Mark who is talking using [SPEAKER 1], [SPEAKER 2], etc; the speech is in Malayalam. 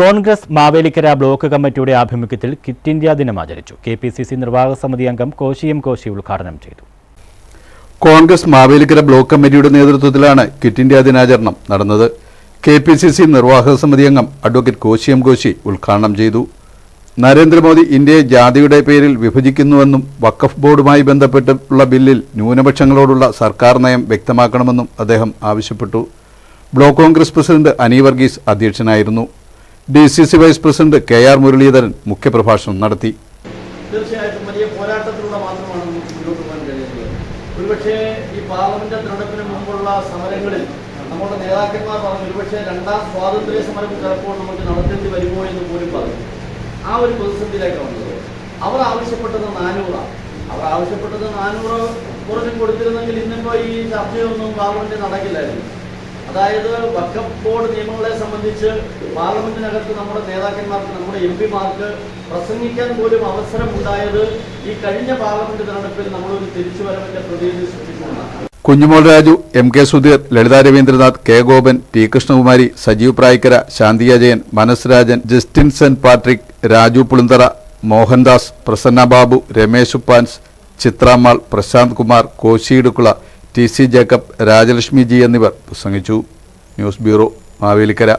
[SPEAKER 1] കോൺഗ്രസ് മാവേലിക്കര ബ്ലോക്ക് കമ്മിറ്റിയുടെ ആഭിമുഖ്യത്തിൽ കിറ്റ് ഇന്ത്യ ദിനം ആചരിച്ചു. കെ പി സി സി നിർവാഹക സമിതി അംഗം കോശി എം കോശി ഉദ്ഘാടനം ചെയ്തു.
[SPEAKER 2] കോൺഗ്രസ് മാവേലിക്കര ബ്ലോക്ക് കമ്മിറ്റിയുടെ നേതൃത്വത്തിലാണ് കിറ്റ് ഇന്ത്യ ദിനാചരണം നടന്നത്. കെ പി സി സി നിർവാഹക സമിതി അംഗം അഡ്വക്കേറ്റ് കോശി എം കോശി ഉദ്ഘാടനം ചെയ്തു. നരേന്ദ്രമോദി ഇന്ത്യയെ ജാതിയുടെ പേരിൽ വിഭജിക്കുന്നുവെന്നും വഖഫ് ബോർഡുമായി ബന്ധപ്പെട്ടുള്ള ബില്ലിൽ ന്യൂനപക്ഷങ്ങളോടുള്ള സർക്കാർ നയം വ്യക്തമാക്കണമെന്നും അദ്ദേഹം ആവശ്യപ്പെട്ടു. ബ്ലോക്ക് കോൺഗ്രസ് പ്രസിഡന്റ് അനി വർഗീസ് അധ്യക്ഷനായിരുന്നു. D C C vice president K R Muraleedharan മുഖ്യപ്രഭാഷണം നടത്തി.
[SPEAKER 3] വലിയ പോരാട്ടത്തിലൂടെ മാത്രമാണ് ഈ സമരങ്ങളിൽ നമ്മുടെ പറഞ്ഞു രണ്ടാം വരുമോ എന്ന് പോലും പറഞ്ഞു. ആ ഒരു വന്നത്. അവർ ആവശ്യപ്പെട്ടത് അവർ നാനൂറ് കുറച്ച് കൊടുത്തിരുന്നെങ്കിൽ ഇന്നിപ്പോ ഈ ചർച്ചയൊന്നും പാർലമെന്റ് നടക്കില്ലായിരുന്നു. അതായത് വഖഫ് ബോർഡ് നിയമങ്ങളെ സംബന്ധിച്ച് പാർലമെന്റിനകത്ത് നമ്മുടെ നേതാക്കന്മാർക്ക് നമ്മുടെ എം പിമാർക്ക് പ്രസംഗിക്കാൻ പോലും അവസരം ഉണ്ടായത് ഈ കഴിഞ്ഞ പാർലമെന്റ് തെരഞ്ഞെടുപ്പിൽ നമ്മളൊരു തിരിച്ചുവരവിന്റെ പ്രതിനിധി സൃഷ്ടിക്കുന്നതാണ്
[SPEAKER 2] Kunjumol Raju M K Sudheer Lalitha Raveendranath K Gopan T Krishnakumari Sajeev Prayakkara Shanthi Jayan Manas Rajan Justin Sen Patrick Raju Pulinthara Mohandas Prasanna Babu Ramesh ഉപ്പാൻസ് ചിത്രാമാൾ Prashanth Kumar Koshy Edukkula T C Jacob Rajalakshmi G എന്നിവർ പ്രസംഗിച്ചു. News bureau Mavelikara.